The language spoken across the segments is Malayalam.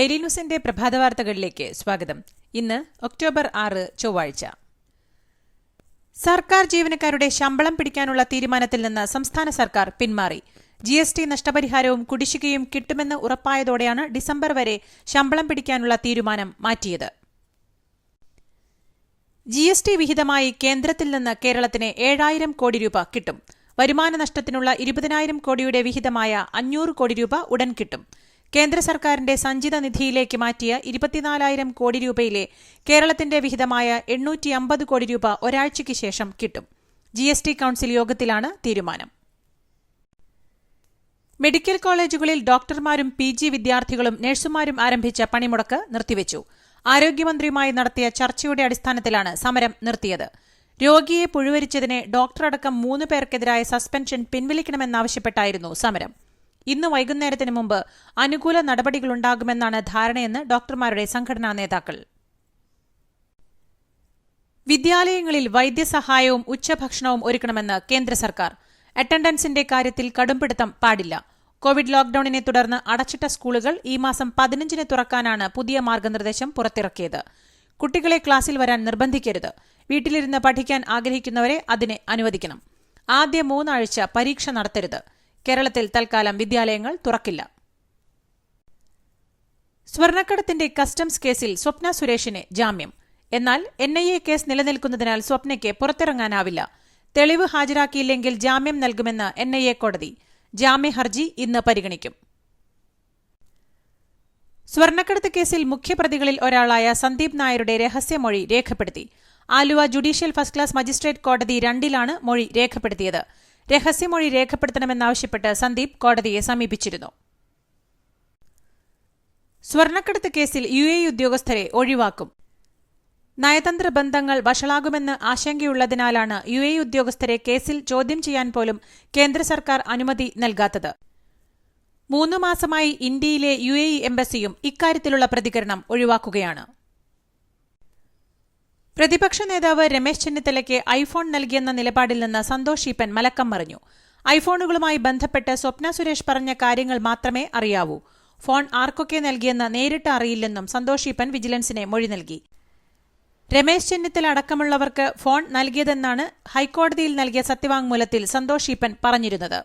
ഡെയിലി ന്യൂസിന്റെ പ്രഭാത വാർത്തകളിലേക്ക് സ്വാഗതം. ഇന്ന് ഒക്ടോബർ ആറ് ചൊവ്വാഴ്ച. സർക്കാർ ജീവനക്കാരുടെ ശമ്പളം പിടിക്കാനുള്ള തീരുമാനത്തിൽ നിന്ന് സംസ്ഥാന സർക്കാർ പിന്മാറി. ജി എസ് ടി നഷ്ടപരിഹാരവും കുടിശ്ശികയും കിട്ടുമെന്ന് ഉറപ്പായതോടെയാണ് ഡിസംബർ വരെ ശമ്പളം പിടിക്കാനുള്ള തീരുമാനം മാറ്റിയത്. ജി എസ് ടി വിഹിതമായി കേന്ദ്രത്തിൽ നിന്ന് കേരളത്തിന് ഏഴായിരം കോടി രൂപ കിട്ടും. വരുമാന നഷ്ടത്തിനുള്ള ഇരുപതിനായിരം കോടിയുടെ വിഹിതമായ അഞ്ഞൂറ് കോടി രൂപ ഉടൻ കിട്ടും. കേന്ദ്ര സർക്കാരിന്റെ സഞ്ചിത നിധിയിലേക്ക് മാറ്റിയ ഇരുപത്തിനാലായിരം കോടി രൂപയിലെ കേരളത്തിന്റെ വിഹിതമായ എണ്ണൂറ്റി അമ്പത് കോടി രൂപ ഒരാഴ്ചയ്ക്ക് ശേഷം കിട്ടും. ജി എസ് ടി കൌൺസിൽ യോഗത്തിലാണ് തീരുമാനം. മെഡിക്കൽ കോളേജുകളിൽ ഡോക്ടർമാരും പി ജി വിദ്യാർത്ഥികളും നഴ്സുമാരും ആരംഭിച്ച പണിമുടക്ക് നിർത്തിവച്ചു. ആരോഗ്യമന്ത്രിയുമായി നടത്തിയ ചർച്ചയുടെ അടിസ്ഥാനത്തിലാണ് സമരം നിർത്തിയത്. രോഗിയെ പുഴുവരിച്ചതിനെ ഡോക്ടറടക്കം മൂന്ന് പേർക്കെതിരായ സസ്പെൻഷൻ പിൻവലിക്കണമെന്നാവശ്യപ്പെട്ടായിരുന്നു സമരം. ഇന്ന് വൈകുന്നേരത്തിന് മുമ്പ് അനുകൂല നടപടികളുണ്ടാകുമെന്നാണ് ധാരണയെന്ന് ഡോക്ടർമാരുടെ സംഘടനാ നേതാക്കൾ. വിദ്യാലയങ്ങളിൽ വൈദ്യസഹായവും ഉച്ചഭക്ഷണവും ഒരുക്കണമെന്ന് കേന്ദ്ര സർക്കാർ. അറ്റൻഡൻസിന്റെ കാര്യത്തിൽ കടുംപിടുത്തം പാടില്ല. കോവിഡ് ലോക്ഡൌണിനെ തുടർന്ന് അടച്ചിട്ട സ്കൂളുകൾ ഈ മാസം പതിനഞ്ചിന് തുറക്കാനാണ് പുതിയ മാർഗനിർദ്ദേശം പുറത്തിറക്കിയത്. കുട്ടികളെ ക്ലാസിൽ വരാൻ നിർബന്ധിക്കരുത്. വീട്ടിലിരുന്ന് പഠിക്കാൻ ആഗ്രഹിക്കുന്നവരെ അതിനെ അനുവദിക്കണം. ആദ്യ മൂന്നാഴ്ച പരീക്ഷ നടത്തരുത്. കേരളത്തിൽ തൽക്കാലം വിദ്യാലയങ്ങൾ തുറക്കില്ല. സ്വർണക്കടത്തിന്റെ കസ്റ്റംസ് കേസിൽ സ്വപ്ന സുരേഷിന് ജാമ്യം. എന്നാൽ എൻ ഐ എ കേസ് നിലനിൽക്കുന്നതിനാൽ സ്വപ്നയ്ക്ക് പുറത്തിറങ്ങാനാവില്ല. തെളിവ് ഹാജരാക്കിയില്ലെങ്കിൽ ജാമ്യം നൽകുമെന്ന് എൻ ഐ എ കോടതി. ജാമ്യ ഹർജി ഇന്ന് പരിഗണിക്കും. സ്വർണക്കടത്ത് കേസിൽ മുഖ്യപ്രതികളിൽ ഒരാളായ സന്ദീപ് നായരുടെ രഹസ്യമൊഴി രേഖപ്പെടുത്തി. Aluva judicial first class magistrate കോടതി രണ്ടിലാണ് മൊഴി രേഖപ്പെടുത്തിയത്. രഹസ്യമൊഴി രേഖപ്പെടുത്തണമെന്നാവശ്യപ്പെട്ട് സന്ദീപ് കോടതിയെ സമീപിച്ചിരുന്നു. സ്വർണക്കടത്ത് കേസിൽ യു എ ഉദ്യോഗസ്ഥരെ ഒഴിവാക്കും. നയതന്ത്ര ബന്ധങ്ങൾ വഷളാകുമെന്ന് ആശങ്കയുള്ളതിനാലാണ് യു എ ഉദ്യോഗസ്ഥരെ കേസിൽ ചോദ്യം ചെയ്യാൻ പോലും കേന്ദ്ര സർക്കാർ അനുമതി നൽകാത്തത്. മൂന്നു മാസമായി ഇന്ത്യയിലെ യു എ എംബസിയും ഇക്കാര്യത്തിലുള്ള പ്രതികരണം ഒഴിവാക്കുകയാണ്. പ്രതിപക്ഷ നേതാവ് രമേശ് ചെന്നിത്തലയ്ക്ക് ഐഫോൺ നൽകിയെന്ന നിലപാടിൽ നിന്ന് സന്തോഷ് ഈപ്പൻ മലക്കം മറിഞ്ഞു. ഐഫോണുകളുമായി ബന്ധപ്പെട്ട് സ്വപ്ന സുരേഷ് പറഞ്ഞ കാര്യങ്ങൾ മാത്രമേ അറിയാവൂ. ഫോൺ ആർക്കൊക്കെ നൽകിയെന്ന് നേരിട്ട് അറിയില്ലെന്നും സന്തോഷ് ഈപ്പൻ വിജിലൻസിനെ മൊഴി നൽകി. രമേശ് ചെന്നിത്തല അടക്കമുള്ളവർക്ക് ഫോൺ നൽകിയതെന്നാണ് ഹൈക്കോടതിയിൽ നൽകിയ സത്യവാങ്മൂലത്തിൽ സന്തോഷ് ഈപ്പൻ പറഞ്ഞിരുന്നത്.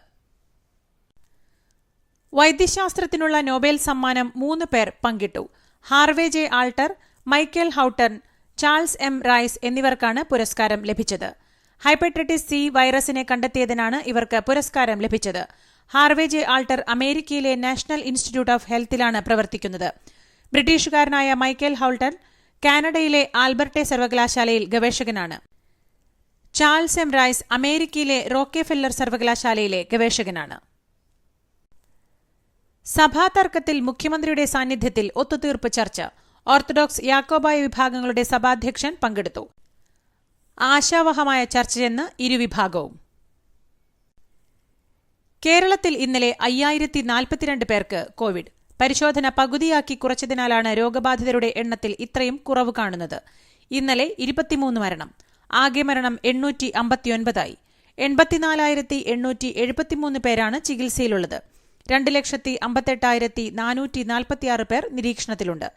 വൈദ്യശാസ്ത്രത്തിനുള്ള നൊബേൽ സമ്മാനം മൂന്ന് പേർ പങ്കിട്ടു. Harvey J Alter Michael Houghton Charles M Rice എന്നിവർക്കാണ് പുരസ്കാരം ലഭിച്ചത്. ഹൈപ്പറ്റൈറ്റിസ് സി വൈറസിനെ കണ്ടെത്തിയതിനാണ് ഇവർക്ക് പുരസ്കാരം ലഭിച്ചത്. ഹാർവേ ജെ ആൾട്ടർ അമേരിക്കയിലെ നാഷണൽ ഇൻസ്റ്റിറ്റ്യൂട്ട് ഓഫ് ഹെൽത്തിലാണ് പ്രവർത്തിക്കുന്നത്. ബ്രിട്ടീഷുകാരനായ മൈക്കേൽ ഹൌൾട്ടൺ കാനഡയിലെ ആൽബർട്ടെ സർവകലാശാലയിൽ ഗവേഷകനാണ്. ചാൾസ് എം റൈസ് അമേരിക്കയിലെ റോക്കെഫെല്ലർ സർവകലാശാലയിലെ ഗവേഷകനാണ്. സഭാതർക്കത്തിൽ മുഖ്യമന്ത്രിയുടെ സാന്നിധ്യത്തിൽ ഒത്തുതീർപ്പ് ചർച്ച. ഓർത്തഡോക്സ് യാക്കോബായ വിഭാഗങ്ങളുടെ സഭാധ്യക്ഷൻ പങ്കെടുത്തു. ആശാവഹമായ ചർച്ചയെന്ന് ഇരുവിഭാഗവും. കേരളത്തിൽ ഇന്നലെ അയ്യായിരത്തി നാൽപ്പത്തിരണ്ട് പേർക്ക് കോവിഡ്. പരിശോധന പകുതിയാക്കി കുറച്ചതിനാലാണ് രോഗബാധിതരുടെ എണ്ണത്തിൽ ഇത്രയും കുറവ് കാണുന്നത്. ഇന്നലെ ഇരുപത്തിമൂന്ന് മരണം. ആകെ മരണം എണ്ണൂറ്റി അമ്പത്തിയൊൻപതായി എൺപത്തിനാലായിരത്തി എണ്ണൂറ്റി എഴുപത്തിമൂന്ന് പേരാണ് ചികിത്സയിലുള്ളത്. രണ്ട് ലക്ഷത്തി അമ്പത്തെട്ടായിരത്തി നാനൂറ്റി നാൽപ്പത്തിയാറ് പേർ നിരീക്ഷണത്തിലുണ്ട്.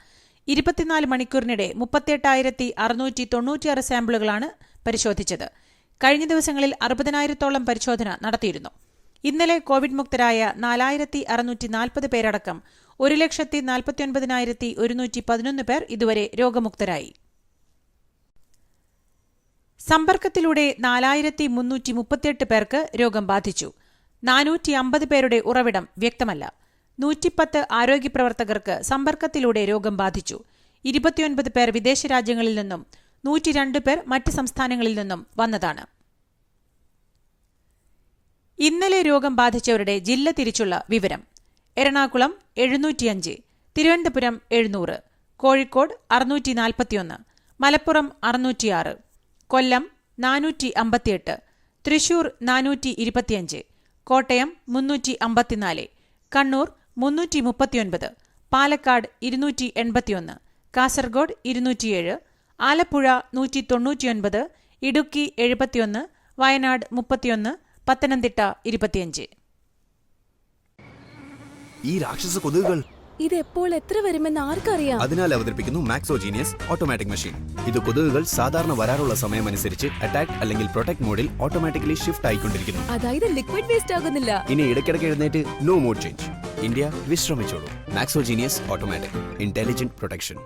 ഇരുപത്തിനാല് മണിക്കൂറിനിടെ മുപ്പത്തിയെട്ടായിരത്തി അറുന്നൂറ്റി തൊണ്ണൂറ്റിയാറ് സാമ്പിളുകളാണ് പരിശോധിച്ചത്. കഴിഞ്ഞ ദിവസങ്ങളിൽ അറുപതിനായിരത്തോളം പരിശോധന നടത്തിയിരുന്നു. ഇന്നലെ കോവിഡ് മുക്തരായ നാലായിരത്തി അറുന്നൂറ്റി നാൽപ്പത് പേരടക്കം ഒരു ലക്ഷത്തി നാൽപ്പത്തിയൊൻപതിനായിരത്തി ഒരുന്നൂറ്റി പതിനൊന്ന് പേർ ഇതുവരെ രോഗമുക്തരായി. സമ്പർക്കത്തിലൂടെ നാലായിരത്തി മുന്നൂറ്റി മുപ്പത്തിയെട്ട് പേർക്ക് രോഗം ബാധിച്ചു. നാനൂറ്റി അമ്പത് പേരുടെ ഉറവിടം വ്യക്തമല്ല. നൂറ്റിപ്പത്ത് ആരോഗ്യപ്രവർത്തകർക്ക് സമ്പർക്കത്തിലൂടെ രോഗം ബാധിച്ചു. ഇരുപത്തിയൊൻപത് പേർ വിദേശ രാജ്യങ്ങളിൽ നിന്നും നൂറ്റിരണ്ട് പേർ മറ്റ് സംസ്ഥാനങ്ങളിൽ നിന്നും വന്നതാണ്. ഇന്നലെ രോഗം ബാധിച്ചവരുടെ ജില്ല തിരിച്ചുള്ള വിവരം. എറണാകുളം എഴുന്നൂറ്റിയഞ്ച് തിരുവനന്തപുരം എഴുന്നൂറ് കോഴിക്കോട് അറുന്നൂറ്റി നാൽപ്പത്തിയൊന്ന് മലപ്പുറം അറുന്നൂറ്റിയാറ് കൊല്ലം നാനൂറ്റി അമ്പത്തിയെട്ട് തൃശൂർ നാനൂറ്റി ഇരുപത്തിയഞ്ച് കോട്ടയം മുന്നൂറ്റി അമ്പത്തിനാല് കണ്ണൂർ മുന്നൂറ്റി മുപ്പത്തിയൊൻപത് പാലക്കാട് ഇരുന്നൂറ്റി എൺപത്തിയൊന്ന് കാസർഗോഡ് ഇരുന്നൂറ്റിയേഴ് ആലപ്പുഴ നൂറ്റി തൊണ്ണൂറ്റിയൊൻപത് ഇടുക്കി എഴുപത്തിയൊന്ന് വയനാട് മുപ്പത്തിയൊന്ന് പത്തനംതിട്ട ഇരുപത്തിയഞ്ച്. ഈ രാക്ഷസ കൊതുകുകൾ എപ്പോൾ എത്ര വരുമെന്ന് ആർക്കറിയാം? അതിനാൽ അവതരിപ്പിക്കുന്നു മാക്സോജീനിയസ് ഓട്ടോമാറ്റിക് മെഷീൻ ഇത് കൊതുകുകൾ സാധാരണ വരാറുള്ള സമയം അനുസരിച്ച് അറ്റാക്ക് അല്ലെങ്കിൽ പ്രൊട്ടക്ട് മോഡിൽ ഓട്ടോമാറ്റിക്കലി ഷിഫ്റ്റ് ആയിക്കൊണ്ടിരിക്കുന്നു. അതായത് ലിക്വിഡ് വേസ്റ്റ് ആകുന്നില്ല. ഇനി ഇടയ്ക്കിടയ്ക്ക് എഴുന്നേറ്റ് no mode change India വിശ്രമിച്ചോളൂ. Maxogenius automatic intelligent protection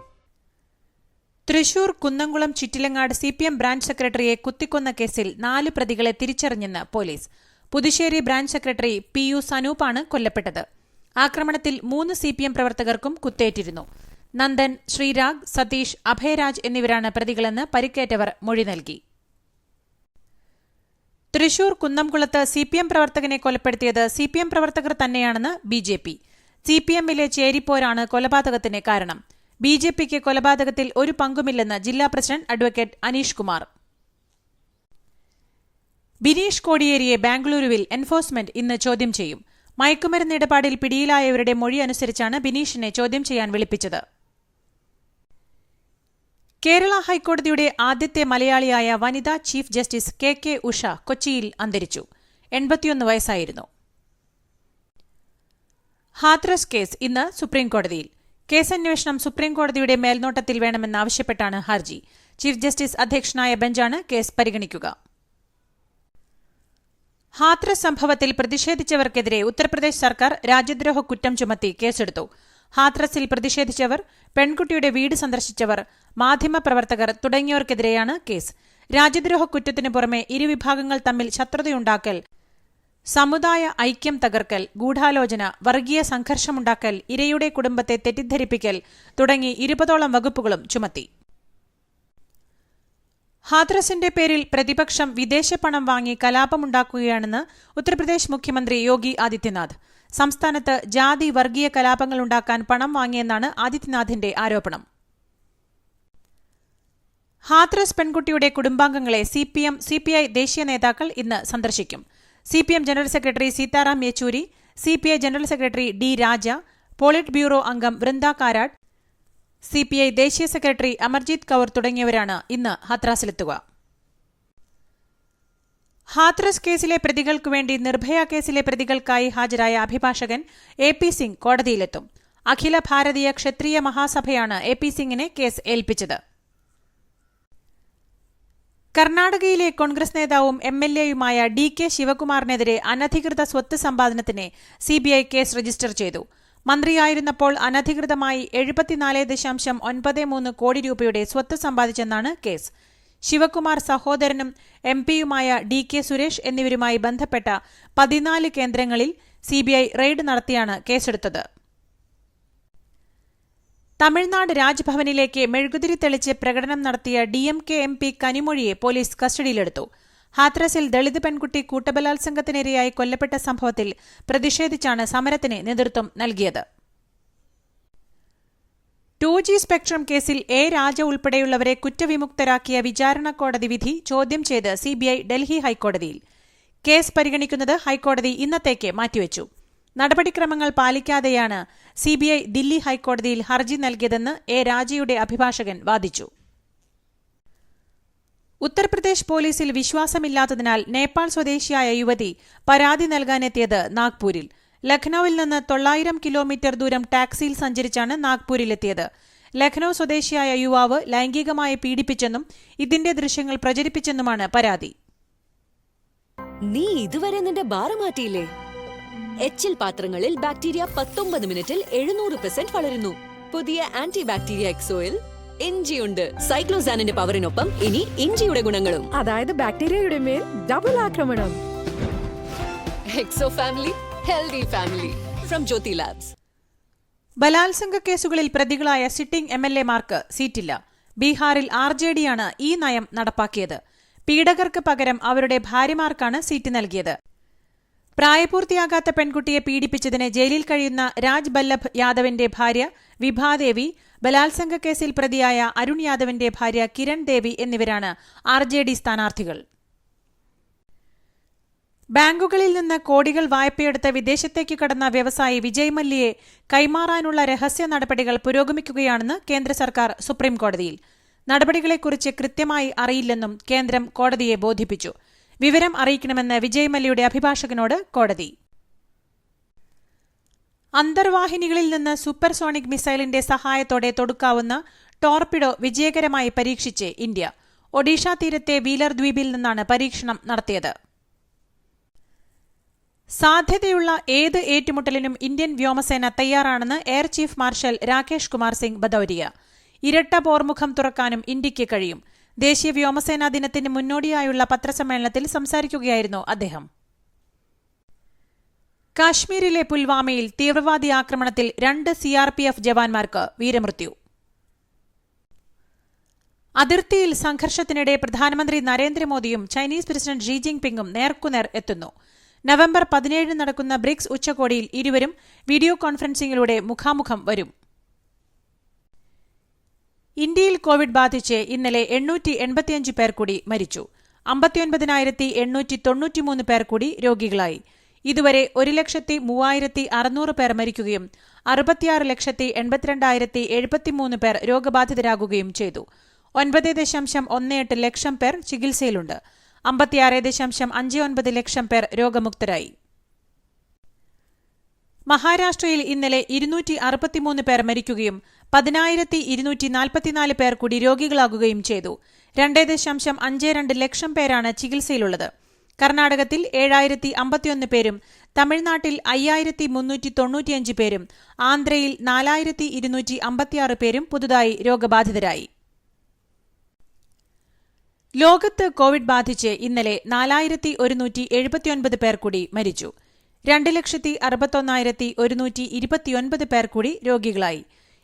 Thrissur Kunnamkulam Chittilangad C P M branch സെക്രട്ടറിയെ കുത്തിക്കൊന്ന കേസിൽ നാല് പ്രതികളെ തിരിച്ചറിഞ്ഞെന്ന് police. Puthussery branch secretary P U സനൂപാണ് കൊല്ലപ്പെട്ടത്. ആക്രമണത്തിൽ മൂന്ന് സി പി എം പ്രവർത്തകർക്കും കുത്തേറ്റിരുന്നു. നന്ദൻ ശ്രീരാഗ് സതീഷ് അഭയരാജ് എന്നിവരാണ് പ്രതികളെന്ന് പരിക്കേറ്റവർ മൊഴി നൽകി. തൃശൂർ കുന്നംകുളത്ത് സി പി എം പ്രവർത്തകനെ കൊലപ്പെടുത്തിയത് സി പി എം പ്രവർത്തകർ തന്നെയാണെന്ന് B J P. C P എമ്മിലെ ചേരിപ്പോരാണ് കൊലപാതകത്തിന് കാരണം. ബി ജെ പിക്ക് കൊലപാതകത്തിൽ ഒരു പങ്കുമില്ലെന്ന് ജില്ലാ പ്രസിഡന്റ് അഡ്വക്കേറ്റ് അനീഷ് കുമാർ. ബിനീഷ് കോടിയേരിയെ ബാംഗ്ലൂരുവിൽ എൻഫോഴ്സ്മെന്റ് ഇന്ന് ചോദ്യം ചെയ്യും. മയക്കുമരുന്ന് ഇടപാടിൽ പിടിയിലായവരുടെ മൊഴി അനുസരിച്ചാണ് ബിനീഷിനെ ചോദ്യം ചെയ്യാൻ വിളിപ്പിച്ചത്. കേരള ഹൈക്കോടതിയുടെ ആദ്യത്തെ മലയാളിയായ വനിതാ chief justice K K Usha കൊച്ചിയിൽ അന്തരിച്ചു. എൺപത്തിയൊന്ന് വയസ്സായിരുന്നു. ഹാത്രസ് കേസ് ഇന്ന് സുപ്രീംകോടതിയിൽ കേസന്വേഷണം സുപ്രീംകോടതിയുടെ മേൽനോട്ടത്തിൽ വേണമെന്നാവശ്യപ്പെട്ടാണ് ഹർജി. ചീഫ് ജസ്റ്റിസ് അധ്യക്ഷനായ ബെഞ്ചാണ് കേസ് പരിഗണിക്കുക. ഹാത്രസ് സംഭവത്തിൽ പ്രതിഷേധിച്ചവർക്കെതിരെ ഉത്തർപ്രദേശ് സർക്കാർ രാജ്യദ്രോഹ കുറ്റം ചുമത്തി കേസെടുത്തു. ഹാത്രസിൽ പ്രതിഷേധിച്ചവർ പെൺകുട്ടിയുടെ വീട് സന്ദർശിച്ചവർ മാധ്യമപ്രവർത്തകർ തുടങ്ങിയവർക്കെതിരെയാണ് കേസ്. രാജ്യദ്രോഹ കുറ്റത്തിനു പുറമെ ഇരുവിഭാഗങ്ങൾ തമ്മിൽ ശത്രുതയുണ്ടാക്കൽ സമുദായ ഐക്യം തകർക്കൽ ഗൂഢാലോചന വർഗീയ സംഘർഷമുണ്ടാക്കൽ ഇരയുടെ കുടുംബത്തെ തെറ്റിദ്ധരിപ്പിക്കൽ തുടങ്ങി ഇരുപതോളം വകുപ്പുകളും ചുമത്തി. ഹാത്രസിന്റെ പേരിൽ പ്രതിപക്ഷം വിദേശ പണം വാങ്ങി കലാപമുണ്ടാക്കുകയാണെന്ന് ഉത്തർപ്രദേശ് മുഖ്യമന്ത്രി യോഗി ആദിത്യനാഥ്. സംസ്ഥാനത്ത് ജാതി വർഗീയ കലാപങ്ങൾ ഉണ്ടാക്കാൻ പണം വാങ്ങിയെന്നാണ് ആദിത്യനാഥിന്റെ ആരോപണം. ഹാത്രസ് പെൺകുട്ടിയുടെ കുടുംബാംഗങ്ങളെ സിപിഎം സിപിഐ ദേശീയ നേതാക്കൾ ഇന്ന് സന്ദർശിക്കും. CPM general secretary Sitaram Yechury CPI general secretary D Raja polit bureau അംഗം വൃന്ദ കാരാട്ട് സിപിഐ ദേശീയ സെക്രട്ടറി അമർജിത് കൌർ തുടങ്ങിയവരാണ് ഇന്ന് ഹാത്രാസിലെത്തുക. ഹാത്രസ് കേസിലെ പ്രതികൾക്കു വേണ്ടി നിർഭയ കേസിലെ പ്രതികൾക്കായി ഹാജരായ അഭിഭാഷകൻ എ പി സിംഗ് കോടതിയിലെത്തും. അഖില ഭാരതീയ ക്ഷത്രിയ മഹാസഭയാണ് എ പി സിംഗിനെ കേസ് ഏൽപ്പിച്ചത്. കർണാടകയിലെ കോൺഗ്രസ് നേതാവും എം എൽ എയുമായ ഡി കെ ശിവകുമാറിനെതിരെ അനധികൃത സ്വത്ത് സമ്പാദനത്തിന് സിബിഐ കേസ് രജിസ്റ്റർ ചെയ്തു. മന്ത്രിയായിരുന്നപ്പോൾ അനധികൃതമായി എഴുപത്തിനാല് ദശാംശം ഒൻപത് മൂന്ന് കോടി രൂപയുടെ സ്വത്ത് സമ്പാദിച്ചെന്നാണ് കേസ്. ശിവകുമാർ സഹോദരനും എം പിയുമായ ഡി കെ സുരേഷ് എന്നിവരുമായി ബന്ധപ്പെട്ട പതിനാല് കേന്ദ്രങ്ങളിൽ സിബിഐ റെയ്ഡ് നടത്തിയാണ് കേസെടുത്തത്. തമിഴ്നാട് രാജ്ഭവനിലേക്ക് മെഴുകുതിരി തെളിച്ച് പ്രകടനം നടത്തിയ D M K M P കനിമൊഴിയെ police കസ്റ്റഡിയിലെടുത്തു. ഹാത്രസിൽ ദളിത് പെൺകുട്ടി കൂട്ടബലാത്സംഗത്തിനിരയായി കൊല്ലപ്പെട്ട സംഭവത്തിൽ പ്രതിഷേധിച്ചാണ് സമരത്തിന് നേതൃത്വം നൽകിയത്. ടു ജി സ്പെക്ട്രം കേസിൽ എ രാജ ഉൾപ്പെടെയുള്ളവരെ കുറ്റവിമുക്തരാക്കിയ വിചാരണ കോടതി വിധി ചോദ്യം ചെയ്ത് സിബിഐ ഡൽഹി ഹൈക്കോടതിയിൽ. കേസ് പരിഗണിക്കുന്നത് ഹൈക്കോടതി ഇന്നത്തേക്ക് മാറ്റിവെച്ചു. നടപടിക്രമങ്ങൾ പാലിക്കാതെയാണ് സിബിഐ ദില്ലി ഹൈക്കോടതിയിൽ ഹർജി നൽകിയതെന്ന് എ രാജയുടെ അഭിഭാഷകൻ വാദിച്ചു. ഉത്തർപ്രദേശ് പോലീസിൽ വിശ്വാസമില്ലാത്തതിനാൽ നേപ്പാൾ സ്വദേശിയായ യുവതി പരാതി നൽകാനെത്തിയത് നാഗ്പൂരിൽ. ലഖ്നൌവിൽ നിന്ന് തൊള്ളായിരം കിലോമീറ്റർ ദൂരം ടാക്സിയിൽ സഞ്ചരിച്ചാണ് നാഗ്പൂരിലെത്തിയത്. ലഖ്നൌ സ്വദേശിയായ യുവാവ് ലൈംഗികമായി പീഡിപ്പിച്ചെന്നും ഇതിന്റെ ദൃശ്യങ്ങൾ പ്രചരിപ്പിച്ചെന്നുമാണ് പരാതി. നീ ഇതുവരെ നിന്റെ ബാറ് മാറ്റിയില്ലേ? എച്ചിൽ പാത്രങ്ങളിൽ ബാക്ടീരിയ പത്തൊമ്പത് മിനിറ്റിൽ എഴുന്നൂറ് പെർസെന്റ് വളരുന്നു. പുതിയ ആന്റി ബാക്ടീരിയ എക്സോയിൽ ഇഞ്ചിയുണ്ട്. സൈക്ലോസാനിന്റെ പവറിനൊപ്പം ഇനി ഇഞ്ചിയുടെ ഗുണങ്ങളും. അതായത് ബാക്ടീരിയയുടെ മേൽ ഡബിൾ ആക്രമണം. Exo family healthy family from Jyothy labs ബലാത്സംഗ കേസുകളിൽ പ്രതികളായ സിറ്റിംഗ് എം എൽ എമാർക്ക് സീറ്റില്ല. ബീഹാറിൽ ആർ ജെ ഡിയാണ് ഈ നയം നടപ്പാക്കിയത്. പീഡകർക്ക് പകരം അവരുടെ ഭാര്യമാർക്കാണ് സീറ്റ് നൽകിയത്. പ്രായപൂർത്തിയാകാത്ത പെൺകുട്ടിയെ പീഡിപ്പിച്ചതിന് ജയിലിൽ കഴിയുന്ന രാജ് ബല്ലഭ് യാദവിന്റെ ഭാര്യ വിഭാദേവി ബലാത്സംഗ കേസിൽ പ്രതിയായ അരുൺ യാദവിന്റെ ഭാര്യ കിരൺ ദേവി എന്നിവരാണ് ആർ ജെ ഡി സ്ഥാനാർത്ഥികൾ. ബാങ്കുകളിൽ നിന്ന് കോടികൾ വായ്പയെടുത്ത് വിദേശത്തേക്ക് കടന്ന വ്യവസായി വിജയ് മല്യയെ കൈമാറാനുള്ള രഹസ്യ നടപടികൾ പുരോഗമിക്കുകയാണെന്ന് കേന്ദ്ര സർക്കാർ സുപ്രീംകോടതിയിൽ നടപടികളെക്കുറിച്ച് കൃത്യമായി അറിയില്ലെന്നും കേന്ദ്രം കോടതിയെ ബോധിപ്പിച്ചു. വിവരം അറിയിക്കണമെന്ന് വിജയ് മല്യയുടെ അഭിഭാഷകനോട് കോടതി. അന്തർവാഹിനികളിൽ നിന്ന് സൂപ്പർസോണിക് മിസൈലിന്റെ സഹായത്തോടെ തൊടുക്കാവുന്ന ടോർപിഡോ വിജയകരമായി പരീക്ഷിച്ച് ഇന്ത്യ. ഒഡീഷ തീരത്തെ വീലർ ദ്വീപിൽ നിന്നാണ് പരീക്ഷണം നടത്തിയത്. സാധ്യതയുള്ള ഏത് ഏറ്റുമുട്ടലിനും ഇന്ത്യൻ വ്യോമസേന തയ്യാറാണെന്ന് air chief marshal Rakesh Kumar Singh Bhadauria. ഇരട്ട പോർമുഖം തുറക്കാനും ഇന്ത്യയ്ക്ക് കഴിയും. ദേശീയ വ്യോമസേനാ ദിനത്തിന് മുന്നോടിയായുള്ള പത്രസമ്മേളനത്തിൽ സംസാരിക്കുകയായിരുന്നു അദ്ദേഹം. കാശ്മീരിലെ പുൽവാമയിൽ തീവ്രവാദി ആക്രമണത്തിൽ രണ്ട് സിആർപിഎഫ് ജവാന്മാർക്ക് വീരമൃത്യു. അതിർത്തിയിൽ സംഘർഷത്തിനിടെ പ്രധാനമന്ത്രി നരേന്ദ്രമോദിയും ചൈനീസ് പ്രസിഡന്റ് ഷി ജിൻപിങ്ങും നേർക്കുനേർ എത്തുന്നു. നവംബർ പതിനേഴിന് നടക്കുന്ന ബ്രിക്സ് ഉച്ചകോടിയിൽ ഇരുവരും വീഡിയോ കോൺഫറൻസിംഗിലൂടെ മുഖാമുഖം വരും. ഇന്ത്യയിൽ കോവിഡ് ബാധിച്ച് ഇന്നലെ എണ്ണൂറ്റി എൺപത്തിയഞ്ച് പേർ കൂടി മരിച്ചു. അമ്പത്തിയൊൻപതിനായിരത്തി എണ്ണൂറ്റി തൊണ്ണൂറ്റിമൂന്ന് പേർ കൂടി രോഗികളായി. ഇതുവരെ ഒരു ലക്ഷത്തി മൂവായിരത്തി അറുന്നൂറ് പേർ മരിക്കുകയും അറുപത്തിയാറ് ലക്ഷത്തി എൺപത്തിരണ്ടായിരത്തി എഴുപത്തിമൂന്ന് പേർ രോഗബാധിതരാകുകയും ചെയ്തു. ഒൻപത് ദശാംശം ഒന്ന് എട്ട് ലക്ഷം പേർ ചികിത്സയിലുണ്ട്. അമ്പത്തിയാറ് ദശാംശം അഞ്ച് ഒൻപത് ലക്ഷം പേർ രോഗമുക്തരായി. മഹാരാഷ്ട്രയിൽ ഇന്നലെ ഇരുന്നൂറ്റി അറുപത്തിമൂന്ന് പേർ മരിക്കുകയും പതിനായിരത്തി ഇരുന്നൂറ്റി നാൽപ്പത്തിനാല് പേർ കൂടി രോഗികളാകുകയും ചെയ്തു. രണ്ട് ദശാംശം അഞ്ച് രണ്ട് ലക്ഷം പേരാണ് ചികിത്സയിലുള്ളത്. കർണാടകത്തിൽ ഏഴായിരത്തി അമ്പത്തിയൊന്ന് പേരും തമിഴ്നാട്ടിൽ അയ്യായിരത്തി മുന്നൂറ്റി തൊണ്ണൂറ്റിയഞ്ച് പേരും ആന്ധ്രയിൽ നാലായിരത്തി ഇരുന്നൂറ്റി അമ്പത്തിയാറ് പേരും പുതുതായി രോഗബാധിതരായി. ലോകത്ത് കോവിഡ് ബാധിച്ച് ഇന്നലെ നാലായിരത്തി ഒരുന്നൂറ്റി എഴുപത്തിയൊൻപത് പേർ കൂടി മരിച്ചു. രണ്ട് ലക്ഷത്തി അറുപത്തൊന്നായിരത്തി ഒരുന്നൂറ്റി ഇരുപത്തിയൊൻപത് പേർ കൂടി രോഗികളായി.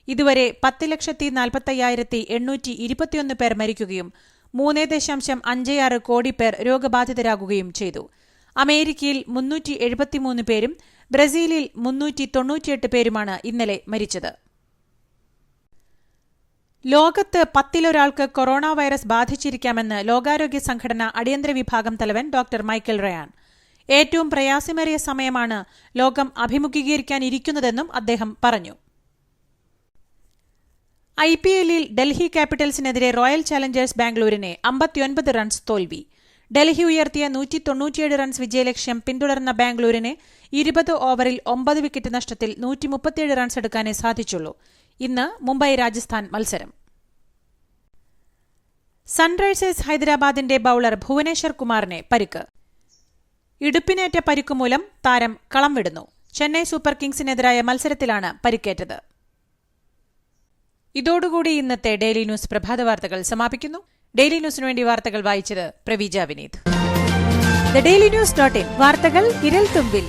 ഇതുവരെ പത്ത് ലക്ഷത്തി നാൽപ്പത്തയ്യായിരത്തി എണ്ണൂറ്റി ഇരുപത്തിയൊന്ന് പേർ മരിക്കുകയും മൂന്ന് ദശാംശം അഞ്ച് ആറ് കോടി പേർ രോഗബാധിതരാകുകയും ചെയ്തു. അമേരിക്കയിൽ മുന്നൂറ്റി എഴുപത്തിമൂന്ന് പേരും ബ്രസീലിൽ മുന്നൂറ്റി തൊണ്ണൂറ്റിയെട്ട് പേരുമാണ് ഇന്നലെ മരിച്ചത്. ലോകത്ത് പത്തിലൊരാൾക്ക് കൊറോണ വൈറസ് ബാധിച്ചിരിക്കാമെന്ന് ലോകാരോഗ്യ സംഘടന അടിയന്തര വിഭാഗം തലവൻ ഡോക്ടർ മൈക്കൽ റയാൻ. ഏറ്റവും പ്രയാസമേറിയ സമയമാണ് ലോകം അഭിമുഖീകരിക്കാനിരിക്കുന്നതെന്നും അദ്ദേഹം പറഞ്ഞു. ഐ പി എല്ലിൽ ഡൽഹി ക്യാപിറ്റൽസിനെതിരെ റോയൽ ചാലഞ്ചേഴ്സ് ബാംഗ്ലൂരിനെ അമ്പത്തിയൊൻപത് റൺസ് തോൽവി. ഡൽഹി ഉയർത്തിയ നൂറ്റി തൊണ്ണൂറ്റിയേഴ് റൺസ് വിജയലക്ഷ്യം പിന്തുടർന്ന ബാംഗ്ലൂരിനെ ഇരുപത് ഓവറിൽ ഒമ്പത് വിക്കറ്റ് നഷ്ടത്തിൽ നൂറ്റി മുപ്പത്തിയേഴ് റൺസ് എടുക്കാനേ സാധിച്ചുള്ളൂ. ഇന്ന് മുംബൈ രാജസ്ഥാൻ മത്സരം. സൺറൈസേഴ്സ് ഹൈദരാബാദിന്റെ ബൌളർ ഭുവനേശ്വർ കുമാറിനെ പരിക്ക്. ഇടുപ്പിനേറ്റ പരിക്കുമൂലം താരം കളം വിടുന്നു. ചെന്നൈ സൂപ്പർ കിങ്സിനെതിരായ മത്സരത്തിലാണ് പരിക്കേറ്റത്. ഇതോടുകൂടി ഇന്നത്തെ ഡെയിലി ന്യൂസ് പ്രഭാത വാർത്തകൾ സമാപിക്കുന്നു. ഡെയിലി ന്യൂസിനു വേണ്ടി വാർത്തകൾ വായിച്ചത് Praveeja Vineeth. The daily news dot in. വാർത്തകൾ വിരൽ തുമ്പിൽ.